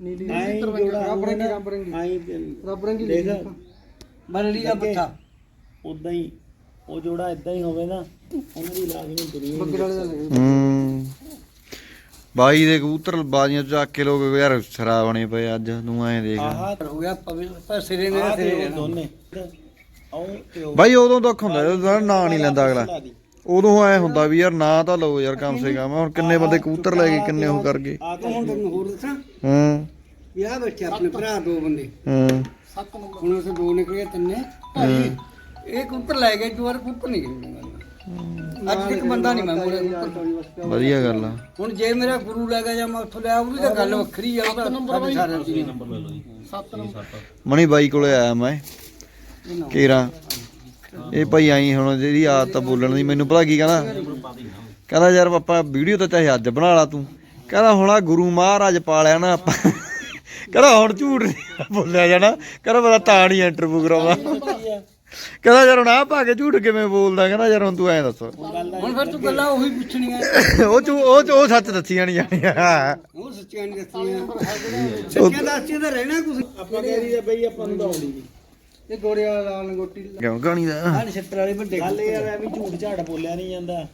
ਨੀਲੀ ਆਈ ਰੰਗੀ ਜੋੜਾ ਰੱਬ ਰੰਗੀ ਹੋਵੇ ਨਾ, ਰੱਬ ਰੰਗੀ। ਆਈ ਰੱਬ ਰੰਗੀ ਦੇਖ। ਬਲੜੀ ਦਾ ਪੱਠਾ। ਉਦਾਂ ਹੀ ਉਹ ਜੋੜਾ ਇਦਾਂ ਹੀ ਹੋਵੇ ਨਾ ਉਹਨਾਂ ਦੀ ਲਾਜ਼ਮੀ ਦੁਨੀਆ ਬੱਕਰੇ ਵਾਲੇ ਦਾ ਲੱਗੇ ਹੂੰ। ਬਾਈ ਦੇ ਕਬੂਤਰ ਬਾਜ਼ੀਆਂ ਚ ਚੱਕ ਕੇ ਲੋਕ ਯਾਰ ਸ਼ਰਾਬ ਬਣੇ ਪਏ ਅੱਜ ਤੂੰ ਐਂ ਦੇਖ। ਆਹ ਹੋ ਗਿਆ ਪਵੇ ਪਰ ਸਿਰੇ ਆਹ ਤੇ ਸਿਰੇ ਉਹ ਦੋਨੇ। ਆਉਂ ਤੇ ਉਹ। ਬਾਈ ਉਦੋਂ ਦੁੱਖ ਹੁੰਦਾ ਜਦੋਂ ਨਾਂ ਨਹੀਂ ਲੈਂਦਾ ਅਗਲਾ। ਲਾ ਦੀ। ਉਦੋਂ ਐ ਹੁੰਦਾ ਵੀ ਯਾਰ ਨਾਂ ਤਾਂ ਲਓ ਯਾਰ ਕਮ ਸੇ ਕਮ ਹੁਣ ਕਿੰਨੇ ਬੰਦੇ ਕਬੂਤਰ ਲੈ ਗਏ ਕਿੰਨੇ ਉਹ ਕਰ ਗਏ। ਆਹ ਤਾਂ ਹੁਣ ਤੈਨੂੰ ਹੋਰ ਦੱਸਾਂ? ਹੂੰ। ਵਿਆਹ ਬੈਠੇ ਆਪਣੇ ਭਰਾ ਦੋ ਬੰਦੇ। ਹੂੰ। ਹੁਣ ਉਸ ਦੋ ਨਿਕਲੇ ਤਿੰਨੇ। ਭਾਈ ਇਹ ਕੁੱਤਰ ਲੈ ਗਏ ਦੁਆਰ ਕੁੱਤਰ ਨਹੀਂ ਗਏ ਅੱਜ ਤੱਕ ਬੰਦਾ ਨਹੀਂ ਮੈਂ ਮੋੜੇ ਕੁੱਤਰ ਵਧੀਆ ਗੱਲ ਆ। ਹੁਣ ਜੇ ਮੇਰਾ ਗੁਰੂ ਲੈ ਗਿਆ ਜਾਂ ਮੈਂ ਉੱਥੋਂ ਲਿਆ ਉਹਦੀ ਤਾਂ ਗੱਲ ਵੱਖਰੀ ਆ ਉਹਦਾ ਸਾਡੇ ਸਾਰਿਆਂ ਦੀ। ਮਣੀ ਬਾਈ ਕੋਲੇ ਆਇਆ ਮੈਂ। ਕੇਰਾ। ਇਹ ਭਾਈ ਆਈ ਹੁਣ ਜਿਹੜੀ ਆਦਤ ਆ ਬੋਲਣ ਦੀ ਮੈਨੂੰ ਪਤਾ ਕੀ ਕਹਿੰਦਾ ਕਹਿੰਦਾ ਯਾਰ ਪਾਪਾ ਵੀਡੀਓ ਤਾਂ ਚਾਹੇ ਅੱਜ ਬਣਾ ਲਾ ਤੂੰ। ਕਹਿੰਦਾ ਹੁਣ ਆ ਗੁਰੂ ਮਹਾਰਾਜ ਪਾਲਿਆ ਨਾ ਆਪਾਂ। ਕਹਿੰਦਾ ਹੁਣ ਝੂਠ ਨਹੀਂ ਬੋਲਿਆ ਜਾਣਾ। ਕਹਿੰਦਾ ਪਤਾ ਤਾਂ ਨਹੀਂ ਇੰਟਰਵਿਊ ਕਰਾਉਂਦਾ ਕਹਿੰਦਾ ਯਾਰ ਹੁਣ ਆ ਪਾ ਕੇ ਝੂਠ ਕਿਵੇਂ ਬੋਲਦਾ? ਕਹਿੰਦਾ ਯਾਰ ਹੁਣ ਤੂੰ ਐਂ ਦੱਸ। ਹੁਣ ਫਿਰ ਤੂੰ ਗੱਲਾਂ ਉਹੀ ਪੁੱਛਣੀਆਂ। ਉਹ ਚ ਉਹ ਉਹ ਸੱਚ ਦੱਸੀਆਂ ਨਹੀਂ ਜਾਣੀਆਂ। ਉਹ ਸੱਚੀਆਂ ਨਹੀਂ ਦੱਸੀਆਂ। ਸੱਚੀਆਂ ਦੱਸੀਆਂ ਤਾਂ ਰਹਿਣਾ ਕੁਝ ਆਪਾਂ ਕਹਿ ਰਹੀ ਆ ਬਈ ਆਪਾਂ ਨੂੰ ਤਾਂ ਆਉਂਦੀ ਨਹੀਂ ਇਹ ਗੋਰੇ ਵਾਲਾ ਲਾਲ ਲੰਗੋਟੀ ਕਿਉਂ ਕਹਾਣੀ ਦਾ? ਹਾਂ ਛੱਤਰ ਵਾਲੇ ਵੱਡੇ ਗੱਲ ਇਹ ਆ ਵੀ ਐਵੇਂ ਝੂਠ ਝਾੜ ਬੋਲਿਆ ਨਹੀਂ ਜਾਂਦਾ।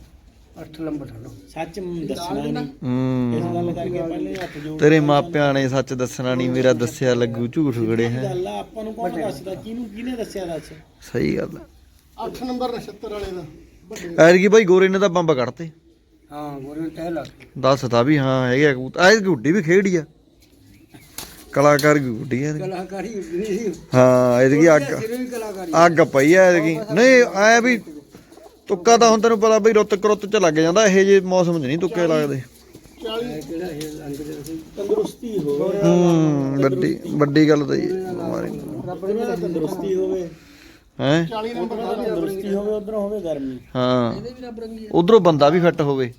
ਅੱਠ ਲੰਬਰ ਠੰਡੋ ਸੱਚ ਦੱਸਣਾ ਨਹੀਂ। ਇਸ ਗੱਲ ਕਰਕੇ ਪਹਿਲੇ ਹੱਥ ਜੋੜ ਤੇਰੇ ਮਾਪਿਆਂ ਨੇ ਸੱਚ ਦੱਸਣਾ ਨਹੀਂ ਮੇਰਾ ਦੱਸਿਆ ਲੱਗੂ ਝੂਠ ਗੜੇ ਹੈ। ਗੱਲ ਆ ਆਪਾਂ ਨੂੰ ਕੌਣ ਦੱਸਦਾ? ਕਿਹਨੂੰ ਕਿਹਨੇ ਦੱਸਿਆ ਦੱਸ ਸਹੀ ਗੱਲ ਆ। 8 ਨੰਬਰ ਨਛੱਤਰ ਵਾਲੇ ਦਾ। ਵੱਡੇ ਐਤਕੀ ਭਾਈ ਗੋਰੇ ਨੇ ਤਾਂ ਬੰਬ ਕੱਢਤੇ। ਹਾਂ ਗੋਰੇ ਨੂੰ ਤਹਿ ਲੱਗ ਦੱਸਤਾ ਵੀ ਹਾਂ ਹੈਗੇ ਕਬੂਤਰ। ਐ ਗੁੱਡੀ ਵੀ ਖੇੜੀ ਆ। ਕਲਾਕਾਰ ਵੀ ਗੁੱਡੀ ਆ ਇਹਦੀ। ਕਲਾਕਾਰੀ ਨਹੀਂ ਸੀ। ਹਾਂ ਐਤਕੀ ਅੱਗ ਸਿਰੇ ਵੀ ਕਲਾਕਾਰੀ ਅੱਗ ਪਈ ਆ ਐਤਕੀ ਨਹੀਂ ਐ ਵੀ ਤੁੱਕਾ ਤਾਂ ਹੁਣ ਤੈਨੂੰ ਪਤਾ ਬਈ ਰੁੱਤ ਕਰੁੱਤ ਚ ਲੱਗ ਜਾਂਦਾ ਇਹੋ ਜਿਹੇ ਮੌਸਮ 'ਚ ਨਹੀਂ ਤੁੱਕੇ ਲੱਗਦੇ। ਕਿਹੜਾ ਇਹ ਰੰਗ ਦੇ ਸੀ? ਤੰਦਰੁਸਤੀ ਹੋਵੇ। ਹੂੰ ਵੱਡੀ ਵੱਡੀ ਗੱਲ ਤਾਂ ਇਹ ਬਿਮਾਰੀ। ਰੱਬ ਰੰਗੀ ਦਾ ਤੰਦਰੁਸਤੀ ਹੋਵੇ। ਹੈ? 40 ਨੰਬਰ ਦਾ ਤੰਦਰੁਸਤੀ ਹੋਵੇ ਉਧਰੋਂ ਹੋਵੇ ਗਰਮੀ। ਹਾਂ। ਇਹਦੇ ਵੀ ਰੱਬ ਰੰਗੀ ਉਧਰੋਂ ਬੰਦਾ ਵੀ ਫਿੱਟ ਹੋਵੇ।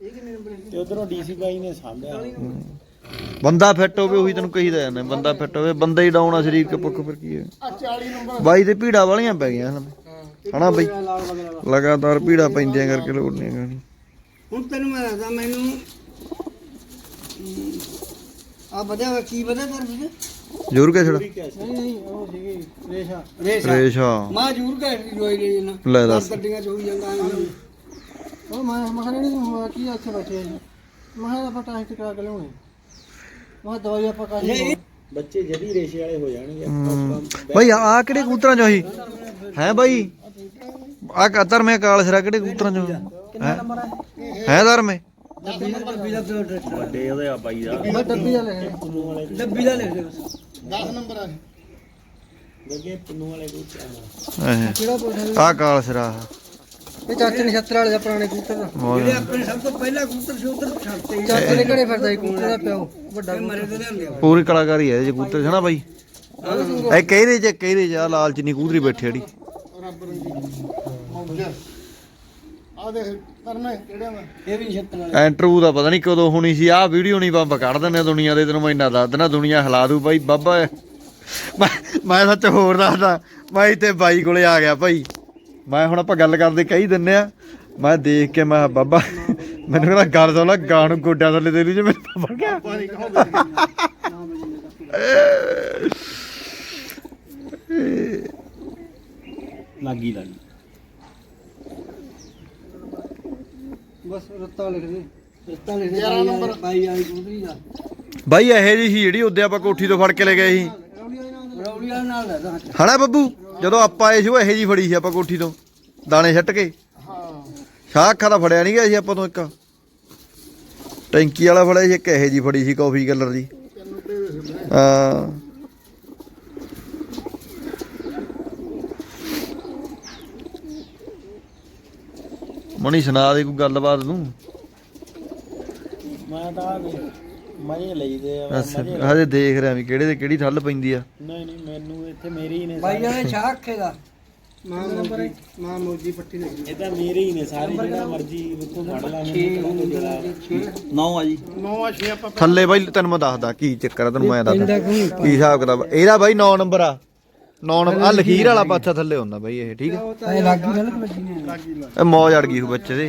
ਇਹ ਕਿੰਨੇ ਨੰਬਰ ਤੇ ਉਧਰੋਂ ਡੀਸੀ ਬਾਈ ਨੇ ਸਾਂਭਿਆ। ਬੰਦਾ ਫਿੱਟ ਹੋਵੇ ਉਹੀ ਤੈਨੂੰ ਕਹੀਦਾ ਜਾਂਦਾ ਬੰਦਾ ਫਿੱਟ ਹੋਵੇ ਬੰਦਾ ਹੀ ਡਾਉਣਾ ਸਰੀਰ ਕੇ ਪੁੱਖ ਫਿਰ ਕੀ ਹੈ? ਆ 40 ਨੰਬਰ ਬਾਈ ਤੇ ਭੀੜਾ ਵਾਲੀਆਂ ਪੈ ਗਈਆਂ ਹਨ। ਹਾਂ ਹਨਾ ਬਈ? ਦਾ। ਲਗਾਤਾਰ ਭੀੜਾ ਪੈਂਦੀਆਂ ਕਰਕੇ ਲੋੜ ਨਹੀਂ ਗਾਣੀ ਹੁਣ ਤੈਨੂੰ ਮੈਂ ਦੱਸਦਾ ਮੈਨੂੰ ਆ ਵਧਿਆ ਕੀ ਵਧਿਆ ਤਰ ਵੀਰੇ? ਜ਼ਰੂਰ ਕਹਿ ਛੜਾ ਨਹੀਂ ਨਹੀਂ ਉਹ ਸੀਗੀ ਰੇਸ਼ਾ। ਰੇਸ਼ਾ। ਰੇਸ਼ਾ। ਮਾਂ ਜੂਰ ਘਰ ਦੀ ਜੋਈ ਲਈ ਨਾ ਲੈ ਦੱਸ। ਗੱਡੀਆਂ ਚ ਹੋਈ ਜਾਂਦਾ। ਉਹ ਮੈਂ ਮੈਂ ਨਹੀਂ ਹੋਇਆ ਕੀ ਇੱਥੇ ਬੈਠੇ ਮੈਂ ਕਿਹਾ ਆਪਾਂ ਕਰਾ ਕੇ ਲਿਆਉਣੇ ਮੈਂ ਦਵਾਈ ਆਪਾਂ ਕਰ ਲਈ ਬੱਚੇ ਜਦੀ ਰੇਸ਼ੇ ਵਾਲੇ ਹੋ ਜਾਣਗੇ। ਬਾਈ ਆ ਕਿਹੜੇ ਕਬੂਤਰਾਂ ਚੋਂ ਸੀ? ਹੈ ਬਾਈ? ਆ ਕਤਰ ਮੈਂ ਕਾਲ ਸਰਾ ਕਿਹੜੇ ਕਬੂਤਰਾਂ ਚੋਂ? ਹੈ? ਹੈ ਦਰ ਮੈਂ ਡੱਬੀ ਦਾ ਡੱਬੀ ਦਾ ਪਿਓ ਡੱਬੀ ਵੱਡੇ ਉਹਦੇ ਆ ਬਾਈ ਦਾ। ਮੈਂ ਡੱਬੀ ਵਾਲੇ ਹੈ ਡੱਬੀ ਦਾ ਲਿਖ ਦੇ ਬਸ 10 ਨੰਬਰ ਆ। ਲੱਗੇ ਪੁੰਨੂ ਵਾਲੇ ਕੋਈ ਚਾਹ ਕਿਹੜਾ ਪੁੱਛਿਆ ਆ? ਕਾਲ ਸਰਾ। ਇਹ ਚਾਚੇ ਨਛੱਤਰ ਵਾਲੇ ਦਾ ਪੁਰਾਣੇ ਕਬੂਤਰ ਦਾ। ਜਿਹੜੇ ਆਪਣੇ ਸਭ ਤੋਂ ਪਹਿਲਾ ਕਬੂਤਰ ਸੀ ਉਧਰ ਛੱਡਤੇ ਚਾਚੇ ਦੇ ਘਰੇ ਫਿਰਦਾ ਸੀ ਕਬੂਤਰ ਦਾ ਪਿਓ ਵੱਡਾ ਮਰੇ ਤੇ ਲਿਆਂਦੇ ਪੂਰੀ ਕਲਾਕਾਰੀ ਹੈ ਇਹ ਕਬੂਤਰ ਹੈ ਨਾ ਬਾਈ? ਇਹ ਕਹਿਰੇ ਚ ਕਹਿਰੇ ਆ ਲਾਲ ਚਨੀ ਕਬੂਤਰੀ ਬੈਠੀ ਜਿਹੜੀ। ਰੱਬ ਰੰਗੀ ਆ ਦੇਖ ਕਰਨੇ ਕਿਹੜੇ ਮੈਂ ਇਹ ਵੀ ਛੱਤਨ ਵਾਲੇ। ਐਂਟਰਵਿਊ ਦਾ ਪਤਾ ਨਹੀਂ ਕਦੋਂ ਹੋਣੀ ਸੀ ਆਹ ਵੀਡੀਓ ਨਹੀਂ ਬੰਬ ਕੱਢ ਦਿੰਦੇ ਦੁਨੀਆ ਦੇ ਤੈਨੂੰ ਮੈਂ ਇੰਨਾ ਦੱਸ ਦੇਣਾ ਦੁਨੀਆ ਹਿਲਾ ਦੂ ਬਾਈ ਬਾਬਾ। ਮੈਂ ਮੈਂ ਸੱਚ ਹੋਰ ਦੱਸਦਾ ਮੈਂ ਇੱਥੇ ਬਾਈ ਕੋਲੇ ਆ ਗਿਆ ਭਾਈ। ਮੈਂ ਹੁਣ ਆਪਾਂ ਗੱਲ ਕਰਦੇ ਕਹੀ ਦਿੰਨੇ ਆ। ਮੈਂ ਦੇਖ ਕੇ ਮੈਂ ਕਿਹਾ, ਬਾਬਾ ਮੈਨੂੰ ਕਹਿੰਦਾ ਗੱਲ ਸੁਣ ਲੈ ਗਾਣ ਨੂੰ ਗੋਡਿਆਂ ਥੱਲੇ ਦੇ ਲਈ ਜੇ ਕਿਹਾ ਪਾਣੀ ਕਹੋ ਲੱਗੀ ਲੱਗੀ। ਬਸ ਰੱਤਾ ਲਿਖ ਦੇ। ਰਸਤਾ ਲਿਖ ਦੇ 11 ਨੰਬਰ। ਬਾਈ ਆਈ ਕਬੂਤਰੀ ਦਾ। ਬਾਈ ਇਹੋ ਜਿਹੀ ਸੀ ਜਿਹੜੀ ਉਹਦੇ ਆਪਾਂ ਕੋਠੀ ਤੋਂ ਫੜ ਕੇ ਲੈ ਗਏ ਸੀ। ਰੌੜੀ ਵਾਲੇ ਨਾਲ। ਰੌੜੀ ਵਾਲੇ ਨਾਲ ਦਾ ਹਾਂ ਹਨਾ ਬੱਬੂ? ਜਦੋਂ ਆਪਾਂ ਆਏ ਸੀ, ਉਹ ਇਹੋ ਜਿਹੀ ਫੜੀ ਸੀ ਆਪਾਂ ਕੋਠੀ ਤੋਂ, ਦਾਣੇ ਛੱਟ ਕੇ। ਹਾਂ ਸ਼ਾਹ ਅੱਖਾਂ ਦਾ ਫੜਿਆ ਨਹੀਂ ਗਿਆ ਸੀ ਆਪਾਂ ਤੋਂ ਇੱਕ। ਟੈਂਕੀ ਵਾਲਾ ਫੜਿਆ ਸੀ, ਇੱਕ ਇਹੋ ਜਿਹੀ ਫੜੀ ਸੀ ਕਾਫੀ ਕਲਰ ਦੀ। ਹਾਂ। ਮਣੀ ਸੁਣਾ ਦੇ ਕੋਈ ਗੱਲਬਾਤ ਨੂੰ ਮੈਂ ਤਾਂ ਆ ਵੀ ਮਜ਼ੇ ਲਈਦੇ ਆ ਬਸ ਹਜੇ ਦੇਖ ਰਿਹਾ ਵੀ ਕਿਹੜੇ ਤੇ ਕਿਹੜੀ ਠੱਲ ਪੈਂਦੀ ਆ। ਨਹੀਂ ਨਹੀਂ ਮੈਨੂੰ ਇੱਥੇ ਮੇਰੇ ਹੀ ਨੇ ਬਾਈ। ਵਾਲੇ ਛਾਹ ਅੱਖੇ ਦਾ। ਮਾਂ ਮੋਜੀ ਮਾਂ ਮੋਜੀ ਪੱਟੀ ਲਿਖ ਇਹ ਤਾਂ ਮੇਰੇ ਹੀ ਨੇ ਸਾਰੇ ਜਿਹੜਾ ਮਰਜ਼ੀ ਵਿੱਚੋਂ ਫੜ ਲਾ ਮੈਨੂੰ ਜਿਹੜਾ ਨੌ ਆ ਜੀ। 9 ਆ 6 ਆਪਾਂ ਥੱਲੇ ਬਾਈ ਤੈਨੂੰ ਮੈਂ ਦੱਸਦਾ ਕੀ ਚੱਕਰ ਆ ਤੈਨੂੰ ਮੈਂ ਦੱਸਦਾ। ਕੀ ਹਿਸਾਬ ਕਿਤਾਬ। ਇਹਦਾ ਬਾਈ 9 ਨੰਬਰ ਆ। 9 ਨੰਬਰ ਆ ਲਖੀਰ ਵਾਲਾ ਪਾਸਾ ਥੱਲੇ ਹੁੰਦਾ ਬਾਈ ਇਹ ਠੀਕ ਆ? ਇਹ ਲੱਗ ਗਈ ਗੱਲ ਵੱਜੀ ਨੇ ਕਾਗੀ ਲਾ ਇਹ ਮੌਜ ਅੜ ਗਈ ਬੱਚੇ ਦੇ।